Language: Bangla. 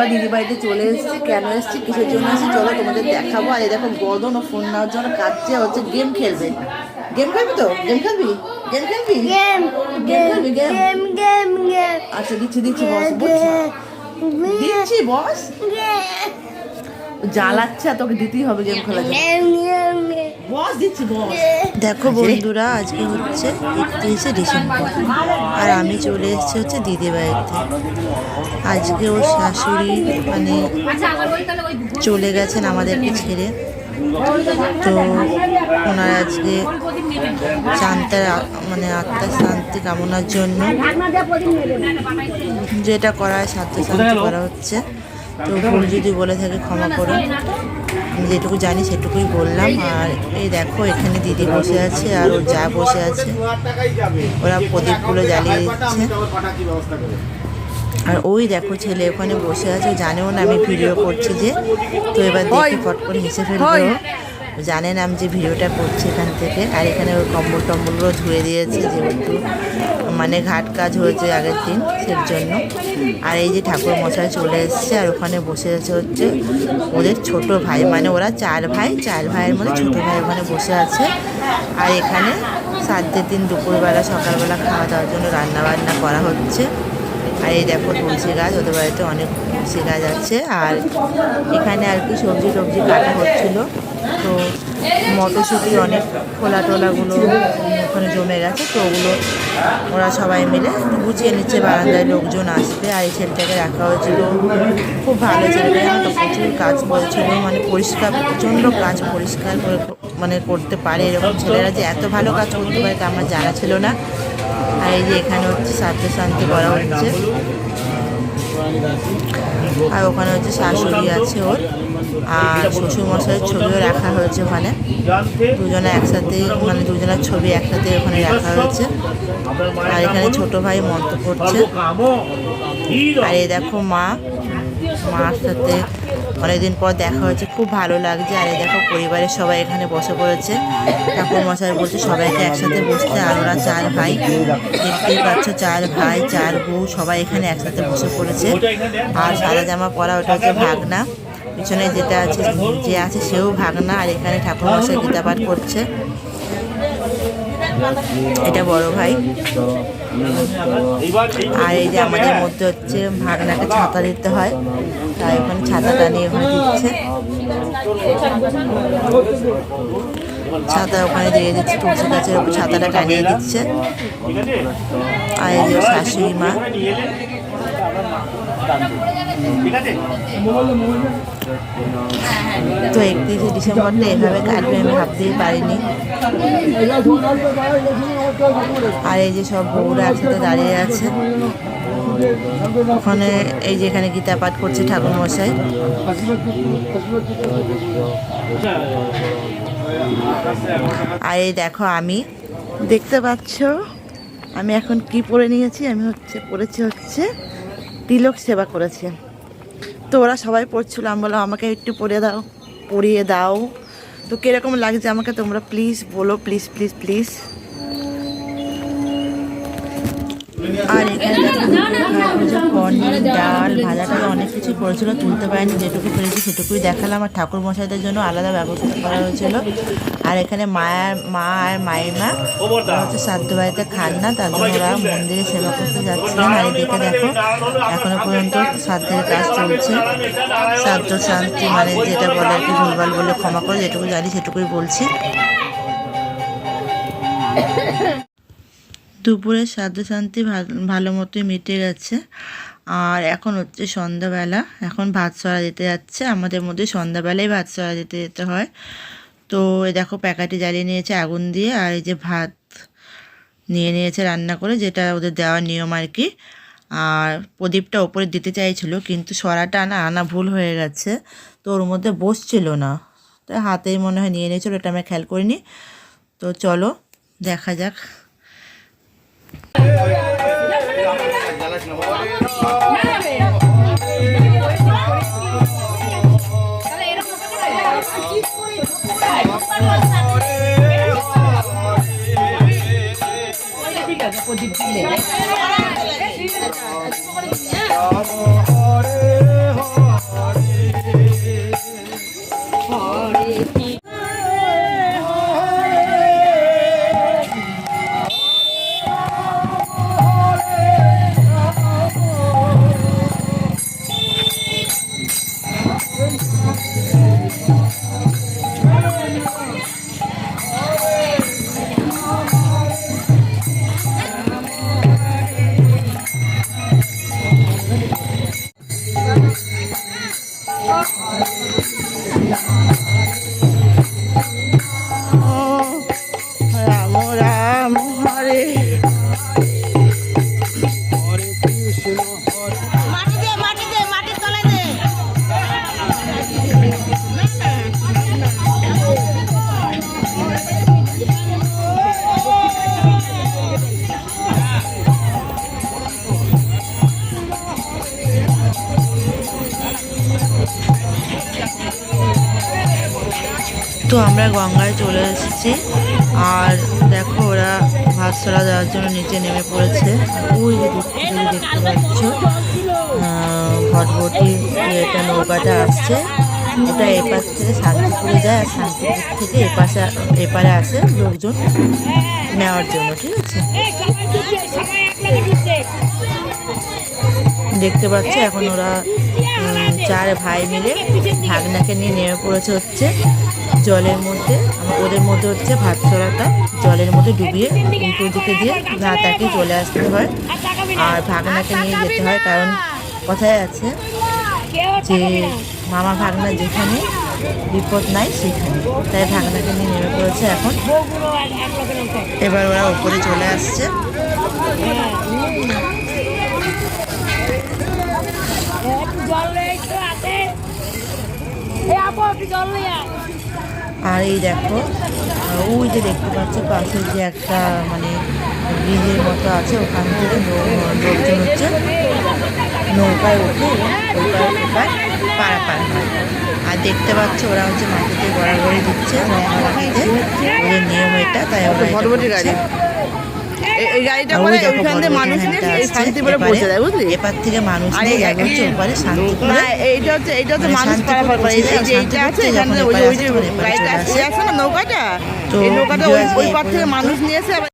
আমরা দিদি বাড়িতে চলে এসেছি। কেন এসেছি? কিসের জন্য এসেছি? চলো তোমাদের দেখাবো। আর দেখো গদন ও ফোন নেওয়ার জন্য কাজছে হচ্ছে গেম খেলবে। গেম খেলবি তো? গেম খেলবি? গেম খেলবি? গেম গেম খেলবি? গেম? গেম গেম আচ্ছা দিচ্ছি দিচ্ছি বস দিচ্ছি বস। জ্বালাচ্ছে তোকে দিতেই হবে গেম খেলার জন্য। দেখো বন্ধুরা, আজকে হচ্ছে একত্রিশে ডিসেম্বর। আর আমি চলে এসেছি হচ্ছে দিদি বাড়িতে আজকে ওর শাশুড়ি মানে চলে গেছেন আমাদেরকে ছেড়ে। তো ওনার আজকে শান্তার মানে আত্মার শান্তি কামনার জন্য যেটা করা হয় সাধ্য শান্তি করা হচ্ছে। তো ভুল যদি বলে থাকে, ক্ষমা করো আমি যেটুকু জানি সেটুকুই বললাম। আর এই দেখো এখানে দিদি বসে আছে আর ওর যা বসে আছে ওরা প্রদীপগুলো জ্বালিয়ে দিচ্ছে। আর ওই দেখো ছেলে ওখানে বসে আছে জানেও না আমি ভিডিও করছি যে তো এবার দেখি ফট করে হেসে ফেলবে ও। ও জানে না আমি যে ভিডিওটা করছি এখান থেকে। আর এখানে ওই কম্বল টম্বলগুলো ধুয়ে দিয়েছে যেহেতু। মানে ঘাট কাজ হয়েছে আগের দিন, সের জন্য। আর এই যে ঠাকুর মশাই চলে এসছে, আর ওখানে বসে আছে হচ্ছে ওদের ছোট ভাই। মানে ওরা চার ভাই, চার ভাইয়ের মধ্যে ছোট ভাই ওখানে বসে আছে। আর এখানে সাতদের দিন দুপুরবেলা, সকালবেলা খাওয়া দাওয়ার জন্য রান্না বান্না করা হচ্ছে। আর এই দেখো তুলসী গাছ, ওদের বাড়িতে অনেক তুলসী গাছ আছে। আর এখানে আর কি সবজি টবজি কাটা হচ্ছিল। তো মটরশুঁটি অনেক খোলা টোলাগুলো ওখানে জমে গেছে, তো ওগুলো ওরা সবাই মিলে গুছিয়ে নিচ্ছে, বারান্দায় লোকজন আসবে। আর এই ছেলেটাকে রাখা হয়েছিল, খুব ভালো ছেলেটা তো প্রচুর কাজ করেছিল মানে পরিষ্কার, প্রচণ্ড কাজ পরিষ্কার করে মানে করতে পারে এরকম ছেলেরা যে এত ভালো কাজ করতে পারে তা আমার জানা ছিল না। আর এই যে এখানে হচ্ছে সাধ্য শান্তি করা হচ্ছে। আর ওখানে হচ্ছে শাশুড়ি আছে ওর। আর শ্বশুরমশাইয়ের ছবিও রাখা হয়েছে ওখানে। দুজনে একসাথে মানে দুজনের ছবি একসাথে ওখানে রাখা হয়েছে। আর এখানে ছোট ভাই মন্ত্র করছে। আর এই দেখো মা, মার সাথে অনেকদিন পর দেখা হয়েছে খুব ভালো লাগছে। আর এই দেখো পরিবারের সবাই এখানে বসে পড়েছে। ঠাকুর মশাই বলছে সবাইকে একসাথে বসতে আর ওরা চার ভাই। দেখতেই পাচ্ছ চার ভাই চার বউ সবাই এখানে একসাথে বসে পড়েছে। আর সাদা জামা পরা ওটা হচ্ছে ভাগনা। পিছনে যেটা আছে যে আছে সেও ভাগনা। আর এখানে ঠাকুর মশাই গীতা পাঠ করছে। এটা বড় ভাই। আর এই যে আমাদের মধ্যে হচ্ছে ভাগনাকে ছাতা দিতে হয়। তাই ওখানে ছাতাটা নিয়ে ওখানে দিচ্ছে। ছাতা ওখানে দিয়ে দিচ্ছে, তুলসী গাছের ওপর ছাতাটা টানিয়ে দিচ্ছে। আর এই যে শাশুড়ি মা। তো একত্রিশে ডিসেম্বরটা এভাবে কাটবে আমি ভাবতেই পারিনি। আর এই যে সব বউরা একসাথে দাঁড়িয়ে আছে। ওখানে এই যে এখানে গীতা পাঠ করছে ঠাকুর মশাই আর এই দেখো আমি। দেখতে পাচ্ছ? আমি এখন কি পরে নিয়েছি? আমি হচ্ছে পরেছি হচ্ছে তিলক সেবা করেছে। তো ওরা সবাই পড়ছিল, আমি বললাম, আমাকে একটু পরে দাও পরিয়ে দাও। তো কীরকম লাগছে আমাকে তোমরা প্লিজ বলো, প্লিজ প্লিজ প্লিজ। আর এখানে পনির ডাল ভাজা টাজা অনেক কিছু করেছিল, তুলতে পারিনি, যেটুকু পেরেছি সেটুকুই দেখালাম। আর ঠাকুর মশাইদের জন্য আলাদা ব্যবস্থা করা হয়েছিল। আর এখানে মায়ের মা আর মাইমা হচ্ছে শ্রাদ্ধ বাড়িতে খান না, তার জন্য ওরা মন্দিরে সেবা করতে যাচ্ছিলেন। আর এদিকে দেখো, এখনও পর্যন্ত শ্রাদ্ধের কাজ চলছে। শ্রাদ্ধ শান্তি মানে যেটা বলে আর কি, ভুলভাল বলে ক্ষমা করে, যেটুকু জানি সেটুকুই বলছি। দুপুরে শ্রাদ্ধ শান্তি ভাল- ভালো মতোই মিটে গেছে। আর এখন হচ্ছে সন্ধ্যাবেলা। এখন ভাত সরা দিতে যাচ্ছে। আমাদের মধ্যে সন্ধ্যাবেলায় ভাত সরা দিতে যেতে হয়। তো এই দেখো প্যাকাটি জ্বালিয়ে নিয়েছে আগুন দিয়ে আর এই যে ভাত নিয়ে নিয়েছে রান্না করে, যেটা ওদের দেওয়ার নিয়ম আর কি। আর প্রদীপটা ওপরে দিতে চাইছিল, কিন্তু সরাটা আনা আনা ভুল হয়ে গেছে। তো ওর মধ্যে বসছিল না। তো হাতেই মনে হয় নিয়ে নিয়েছিল, এটা আমি খেয়াল করিনি। তো চলো, দেখা যাক। প্রদীপ দিলে তো আমরা গঙ্গায় চলে এসেছি। আর দেখো ওরা ভাত সরা দেওয়ার জন্য নিচে নেমে পড়েছে। ওই যদি দেখতে পাচ্ছ ভটভটি এটা নৌকাটা আসছে। ওটা এপার থেকে শান্তিপুরে যায়, আর শান্তিপুর থেকে এপাশে, এপারে আসে লোকজন নেওয়ার জন্য, ঠিক আছে? দেখতে পাচ্ছ, এখন ওরা চার ভাই মিলে ভাগনাকে নিয়ে নেমে পড়েছে হচ্ছে। জলের মধ্যে ওদের মধ্যে হচ্ছে ভাত ছড়াটা জলের মধ্যে ডুবিয়ে উল্টো দিকে দিয়ে ভাতাকে চলে আসতে হয় আর ভাগনাকে নিয়ে যেতে হয়। কারণ কথায় আছে যে, মামা ভাগনা যেখানে, বিপদ নাই সেখানে। তাই ভাগনাকে নিয়ে নেমে পড়েছে এখন। এবার ওরা উপরে চলে আসছে। জল নেই জল নেই। আর এই দেখো ওই যে দেখতে পাচ্ছ পাশে যে একটা মানে ব্রিজের মতো আছে ওখান থেকে লোকজন হচ্ছে নৌকায় উঠে এবং ওপার পারাপার হয়। আর দেখতে পাচ্ছ ওরা হচ্ছে মাটিতে গড়াগড়ি দিচ্ছে ওদের নিয়ম এটা তাই ওরা এটা ভটভটি করছে। গাড়ি এই- গাড়িটা করে ওইখান থেকে মানুষ নিয়ে শান্তিপুরে পৌঁছে দেয় বুঝলি? এপার থেকে মানুষ নিয়ে যাবে হচ্ছে ওপারে শান্তিপুরে। না এইটা হচ্ছে এইটা হচ্ছে মানে মানুষ পারাপার করে এই যে- এই যে পৌঁছে এইটা আছে এখানে ওই যে ওই যে আসে, তখন এপারে গাড়িটা আছে। না নৌকাটা? এই নৌকাটা ওই পার থেকে মানুষ নিয়ে এসে